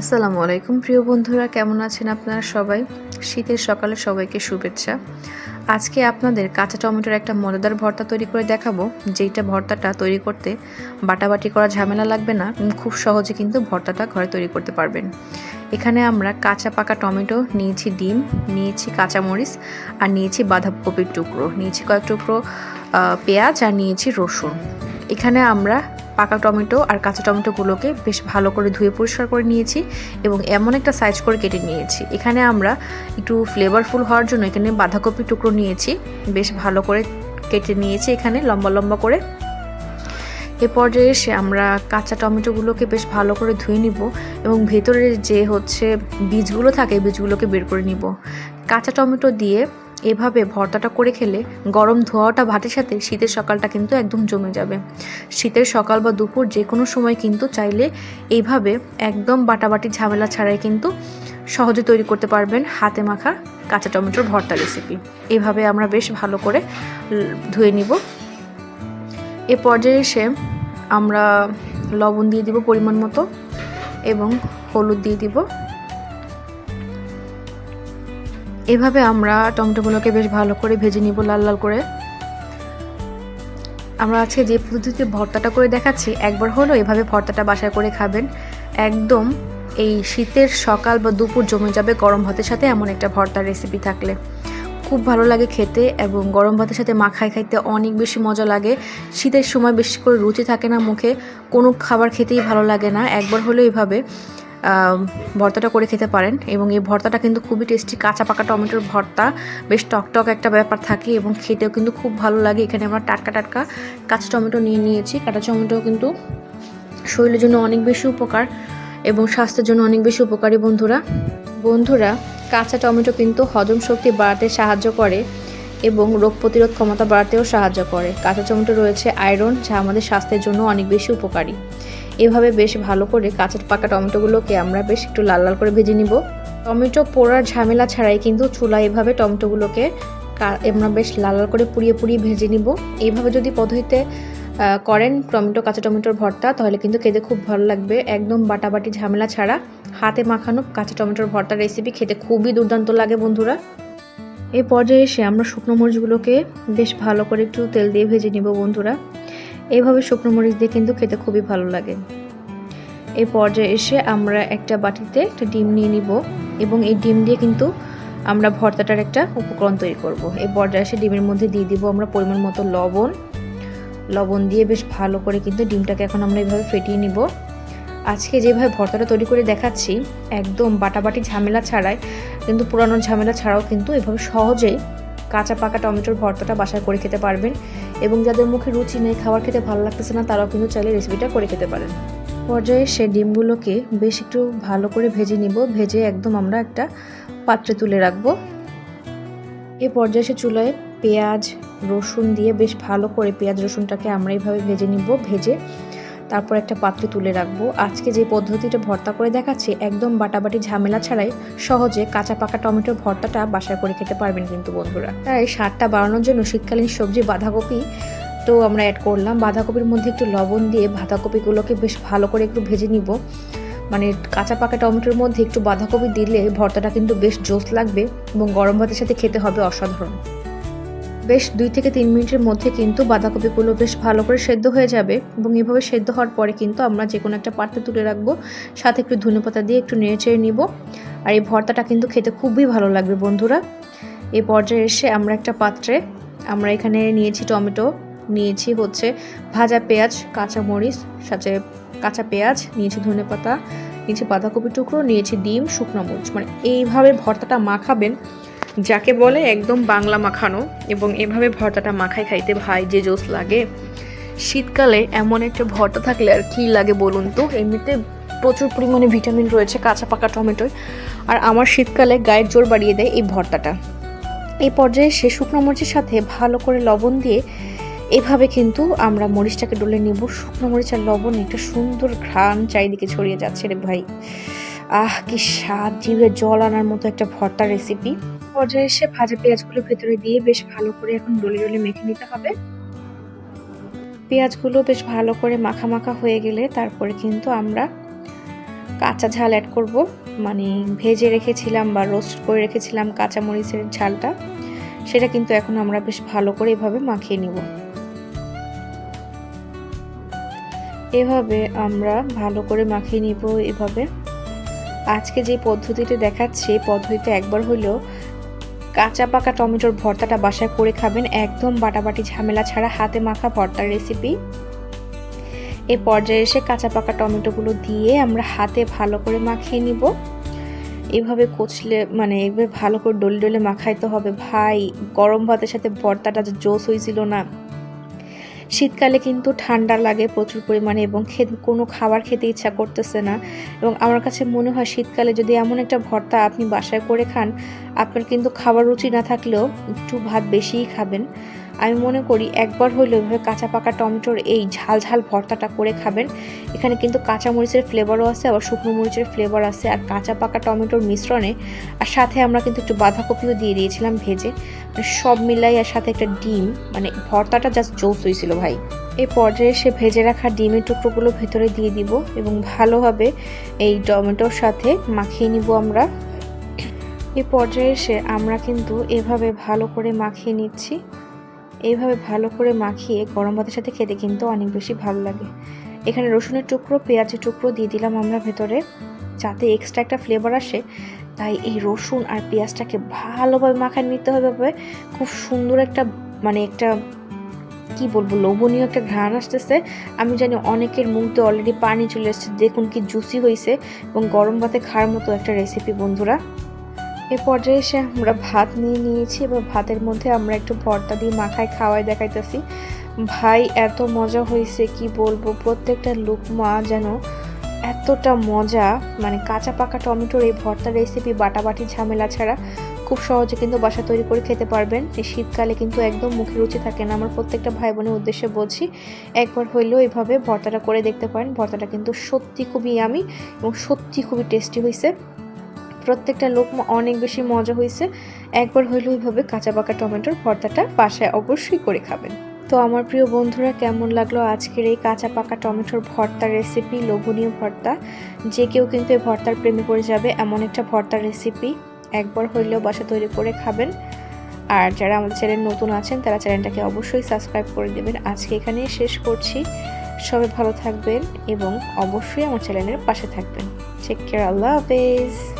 আসসালামু আলাইকুম, প্রিয় বন্ধুরা, কেমন আছেন আপনারা সবাই? শীতের সকালে সবাইকে শুভেচ্ছা। আজকে আপনাদের কাঁচা টমেটোর একটা মজাদার ভর্তা তৈরি করে দেখাবো, যেইটা ভর্তাটা তৈরি করতে বাটাবাটি করা ঝামেলা লাগবে না খুব সহজে কিন্তু ভর্তাটা ঘরে তৈরি করতে পারবেন। এখানে আমরা কাঁচা পাকা টমেটো, নিয়েছি ডিম, নিয়েছি কাঁচামরিচ, আর নিয়েছি বাঁধাকপির টুকরো, নিয়েছি কয়েক টুকরো পেঁয়াজ, আর নিয়েছি রসুন। এখানে আমরা পাকা টমেটো আর কাঁচা টমেটোগুলোকে বেশ ভালো করে ধুয়ে পরিষ্কার করে নিয়েছি এবং এমন একটা সাইজ করে কেটে নিয়েছি। এখানে আমরা একটু ফ্লেভারফুল হওয়ার জন্য এখানে বাঁধাকপি টুকরো নিয়েছি। বেশ ভালো করে কেটে নিয়েছি এখানে লম্বা লম্বা করে। এ পর্যায়ে এসে আমরা কাঁচা টমেটোগুলোকে বেশ ভালো করে ধুয়ে নিব এবং ভেতরে যে হচ্ছে বীজগুলো থাকে, বীজগুলোকে বের করে নিব। কাঁচা টমেটো দিয়ে এভাবে ভর্তাটা করে খেলে গরম ধোয়াটা ভাতের সাথে শীতের সকালটা কিন্তু একদম জমে যাবে। শীতের সকাল বা দুপুর যে কোনো সময় কিন্তু চাইলে এইভাবে একদম বাটাবাটি ঝামেলা ছাড়াই কিন্তু সহজে তৈরি করতে পারবেন হাতে মাখা কাঁচা টমেটোর ভর্তা রেসিপি এভাবে আমরা বেশ ভালো করে ধুয়ে নিব। এ পর্যায়ে এসে আমরা লবণ দিয়ে দিব পরিমাণ মতো এবং হলুদ দিয়ে দিব। এভাবে আমরা টমেটোগুলোকে বেশ ভালো করে ভেজে নিব লাল লাল করে। আমরা আজকে যে পদ্ধতিতে ভর্তাটা করে দেখাচ্ছি, একবার হলো এভাবে ভর্তাটা বাসায় করে খাবেন। একদম এই শীতের সকাল বা দুপুর জমে যাবে গরম ভাতের সাথে এমন একটা ভর্তার রেসিপি থাকলে। খুব ভালো লাগে খেতে এবং গরম ভাতের সাথে মাখায় খাইতে অনেক বেশি মজা লাগে। শীতের সময় বেশি করে রুচি থাকে না মুখে, কোনো খাবার খেতেই ভালো লাগে না। একবার হলেও এভাবে। ভর্তাটা করে খেতে পারেন এবং এই ভর্তাটা কিন্তু খুবই টেস্টি কাঁচা পাকা টমেটোর ভর্তা। বেশ টকটক একটা ব্যাপার থাকে এবং খেতেও কিন্তু খুব ভালো লাগে। এখানে আমরা টাটকা টাটকা কাঁচা টমেটো নিয়ে নিয়েছি। কাঁচা টমেটো কিন্তু শরীরের জন্য অনেক বেশি উপকার এবং স্বাস্থ্যের জন্য অনেক বেশি উপকারী বন্ধুরা। বন্ধুরা, কাঁচা টমেটো কিন্তু হজম শক্তি বাড়াতে সাহায্য করে এবং রোগ প্রতিরোধ ক্ষমতা বাড়াতেও সাহায্য করে। কাঁচা টমেটো রয়েছে আয়রন, যা আমাদের স্বাস্থ্যের জন্য অনেক বেশি উপকারী। এভাবে বেশ ভালো করে কাঁচের পাকা টমেটোগুলোকে আমরা বেশ একটু লাল লাল করে ভেজে নিব। টমেটো পোড়ার ঝামেলা ছাড়াই কিন্তু চুলা এভাবে টমেটোগুলোকে আমরা বেশ লাল লাল করে পুড়িয়ে পুড়িয়ে ভেজে নিব। এইভাবে যদি পদ্ধতিতে করেন টমেটো, কাঁচা টমেটোর ভর্তা, তাহলে কিন্তু খেতে খুব ভালো লাগবে। একদম বাটাবাটি ঝামেলা ছাড়া হাতে মাখানো কাঁচা টমেটোর ভর্তা রেসিপি খেতে খুবই দুর্দান্ত লাগে বন্ধুরা। এই পর্যায়ে এসে আমরা শুকনো মরিচগুলোকে বেশ ভালো করে একটু তেল দিয়ে ভেজে নিব বন্ধুরা। এইভাবে শুকনো মরিচ দিয়ে কিন্তু খেতে খুবই ভালো লাগে। এই পর্যায়ে এসে আমরা একটা বাটিতে একটা ডিম নিয়ে নিব এবং এই ডিম দিয়ে কিন্তু আমরা ভর্তাটার একটা উপকরণ তৈরি করব। এই পর্যায়ে এসে ডিমের মধ্যে দিয়ে দিব আমরা পরিমাণ মতো লবণ। লবণ দিয়ে বেশ ভালো করে কিন্তু ডিমটাকে এখন আমরা এইভাবে ফেটিয়ে নিব। আজকে যেভাবে ভর্তাটা তৈরি করে দেখাচ্ছি, একদম বাটাবাটি ঝামেলা ছাড়াই, কিন্তু পুরানো ঝামেলা ছাড়াও কিন্তু এভাবে সহজেই কাঁচা পাকা টমেটোর ভর্তাটা বাসায় করে খেতে পারবেন এবং যাদের মুখে রুচি নেই, খাবার খেতে ভালো লাগতেছে না, তারাও কিন্তু চাইলে রেসিপিটা করে খেতে পারেন। পর্যায়ে সে ডিমগুলোকে বেশ একটু ভালো করে ভেজে নিব। ভেজে একদম আমরা একটা পাত্রে তুলে রাখব। এ পর্যায়ে সে চুলায় পেঁয়াজ, রসুন দিয়ে বেশ ভালো করে পেঁয়াজ, রসুনটাকে আমরা এইভাবে ভেজে নিব। ভেজে তারপর একটা পাত্রে তুলে রাখব। আজকে যে পদ্ধতিটা ভর্তা করে দেখাচ্ছি, একদম বাটাবাটি ঝামেলা ছাড়াই সহজে কাঁচা পাকা টমেটোর ভর্তাটা বাসায় করে খেতে পারবেন কিন্তু বন্ধুরা। তাই স্বাদটা বাড়ানোর জন্য শীতকালীন সবজি বাঁধাকপি তো আমরা অ্যাড করলাম। বাঁধাকপির মধ্যে একটু লবণ দিয়ে বাঁধাকপিগুলোকে বেশ ভালো করে একটু ভেজে নিব। মানে কাঁচা পাকা টমেটোর মধ্যে একটু বাঁধাকপি দিলে ভর্তাটা কিন্তু বেশ জোস লাগবে এবং গরম ভাতের সাথে খেতে হবে অসাধারণ। বেশ দুই থেকে তিন মিনিটের মধ্যে কিন্তু বাঁধাকপিগুলো বেশ ভালো করে সেদ্ধ হয়ে যাবে এবং এভাবে সেদ্ধ হওয়ার পরে কিন্তু আমরা যে কোনো একটা পাত্রে তুলে রাখব, সাথে একটু ধনেপাতা দিয়ে একটু নেড়ে চেড়ে নিব। আর এই ভর্তাটা কিন্তু খেতে খুবই ভালো লাগবে বন্ধুরা। এই পর্যায়ে এসে আমরা একটা পাত্রে আমরা এখানে নিয়েছি টমেটো, নিয়েছি হচ্ছে ভাজা পেঁয়াজ কাঁচা মরিচ সাথে কাঁচা পেঁয়াজ, নিয়েছি ধনেপাতা নিয়েছি বাঁধাকপি টুকরো, নিয়েছি ডিম, শুকনো মরিচ। মানে এইভাবে ভর্তাটা মাখাবেন যাকে বলে একদম বাংলা মাখানো এবং এভাবে ভর্তাটা মাখায় খাইতে ভাই যে জোস লাগে। শীতকালে এমন একটা ভর্তা থাকলে আর কি লাগে বলুন তো? এমনিতে প্রচুর পরিমাণে ভিটামিন রয়েছে, কাঁচা পাকা টমেটোয়। আর আমার শীতকালে গায়ের জোর বাড়িয়ে দেয় এই ভর্তাটা। এই পর্যায়ে সে শুকনো মরিচের সাথে ভালো করে লবণ দিয়ে এভাবে কিন্তু আমরা মরিচটাকে ডলে নিব। শুকনো মরিচ আর লবণ, একটা সুন্দর ঘ্রাণ চারিদিকে ছড়িয়ে যাচ্ছে রে ভাই। আহ, কি স্বাদ, জিভে জল আনার মতো একটা ভর্তা রেসিপি পর্যায়ে এসে ভাজা পেঁয়াজগুলো ভেতরে দিয়ে বেশ ভালো করে এখন ডলে ডলে মেখে নিতে হবে। পেঁয়াজগুলো বেশ ভালো করে মাখা মাখা হয়ে গেলে তারপরে কিন্তু আমরা কাঁচা ঝাল অ্যাড করব। মানে ভেজে রেখেছিলাম বা রোস্ট করে রেখেছিলাম কাঁচা মরিচের ঝালটা, সেটা কিন্তু এখন আমরা বেশ ভালো করে এভাবে মাখিয়ে নিব। এভাবে আমরা ভালো করে মাখিয়ে নিব এভাবে। আজকে যে পদ্ধতিতে দেখাচ্ছি পদ্ধতিতে একবার হলেও কাঁচা পাকা টমেটোর ভর্তাটা বাসায় করে খাবেন, একদম বাটাবাটি ঝামেলা ছাড়া হাতে মাখা ভর্তার রেসিপি এই পর্যায়ে এসে কাঁচা পাকা টমেটোগুলো দিয়ে আমরা হাতে ভালো করে মাখিয়ে নিব। এভাবে কচলে মানে এভাবে ভালো করে ডলে ডলে মাখাইতে হবে। ভাই, গরম ভাতের সাথে ভর্তাটা জোস হয়েছিল না। শীতকালে কিন্তু ঠান্ডা লাগে প্রচুর পরিমাণে এবং কোনো খাবার খেতে ইচ্ছা করতেছে না। এবং আমার কাছে মনে হয় শীতকালে যদি এমন একটা ভর্তা আপনি বাসায় করে খান, আপনার কিন্তু খাবার রুচি না থাকলেও একটু ভাত বেশিই খাবেন। আমি মনে করি একবার হইলেও এভাবে কাঁচা পাকা টমেটোর এই ঝাল ঝাল ভর্তাটা করে খাবেন। এখানে কিন্তু কাঁচা মরিচের ফ্লেভারও আছে, আবার শুকনো মরিচের ফ্লেভার আছে, আর কাঁচা পাকা টমেটোর মিশ্রণে, আর সাথে আমরা কিন্তু একটু বাঁধাকপিও দিয়ে দিয়েছিলাম ভেজে। মানে সব মিলাই আর সাথে একটা ডিম মানে ভর্তাটা জাস্ট জোস হয়েছিল ভাই। এই পর্যায়ে সে ভেজে রাখা ডিমের টুকরোগুলো ভেতরে দিয়ে দিব এবং ভালোভাবে এই টমেটোর সাথে মাখিয়ে নিব আমরা। এই পর্যায়ে এসে আমরা কিন্তু এভাবে ভালো করে মাখিয়ে নিচ্ছি। এইভাবে ভালো করে মাখিয়ে গরম ভাতের সাথে খেতে কিন্তু অনেক বেশি ভালো লাগে। এখানে রসুনের টুকরো, পেঁয়াজের টুকরো দিয়ে দিলাম আমরা ভেতরে, যাতে এক্সট্রা একটা ফ্লেভার আসে। তাই এই রসুন আর পেঁয়াজটাকে ভালোভাবে মাখায় নিতে হবে খুব সুন্দর একটা মানে একটা, কি বলব, লোভনীয় একটা ঘ্রাণ আসতেছে। আমি জানি অনেকের মুখে অলরেডি পানি চলে এসছে, দেখুন কি জুসি হয়েছে এবং গরম ভাতে খাওয়ার মতো একটা রেসিপি বন্ধুরা। এ পর্যায়ে এসে আমরা ভাত নিয়ে নিয়েছি এবার ভাতের মধ্যে আমরা একটু ভর্তা দিয়ে মাখায় খাওয়াই দেখাইতেছি। ভাই, এত মজা হয়েছে কি বলব? প্রত্যেকটা লুকমা যেন এতটা মজা মানে কাঁচা পাকা টমেটোর এই ভর্তা রেসিপি বাটাবাটি ঝামেলা ছাড়া খুব সহজে কিন্তু বাসা তৈরি করে খেতে পারবেন। এই শীতকালে কিন্তু একদম মুখে রুচি থাকে না। আমার প্রত্যেকটা ভাই বোনের উদ্দেশ্যে বলছি, একবার হইলেও এইভাবে ভর্তাটা করে দেখতে পারেন। ভর্তাটা কিন্তু সত্যি খুবই আমি এবং সত্যি খুবই টেস্টি হয়েছে প্রত্যেকটা লোক অনেক বেশি মজা হয়েছে একবার হইলেও ওইভাবে কাঁচা পাকা টমেটোর ভর্তাটা বাসায় অবশ্যই করে খাবেন। তো আমার প্রিয় বন্ধুরা, কেমন লাগল আজকের এই কাঁচা পাকা টমেটোর ভর্তার রেসিপি লোভনীয় ভর্তা। যে কেউ কিন্তু এই ভর্তার প্রেমে পড়ে যাবে, এমন একটা ভর্তার রেসিপি একবার হইলেও বাসা তৈরি করে খাবেন। আর যারা আমাদের চ্যানেল নতুন আছেন, তারা চ্যানেলটাকে অবশ্যই সাবস্ক্রাইব করে দেবেন। আজকে এখানে শেষ করছি। সবাই ভালো থাকবেন এবং অবশ্যই আমার চ্যানেলের পাশে থাকবেন। চেক কেয়ার আল্লাহ হাফেজ।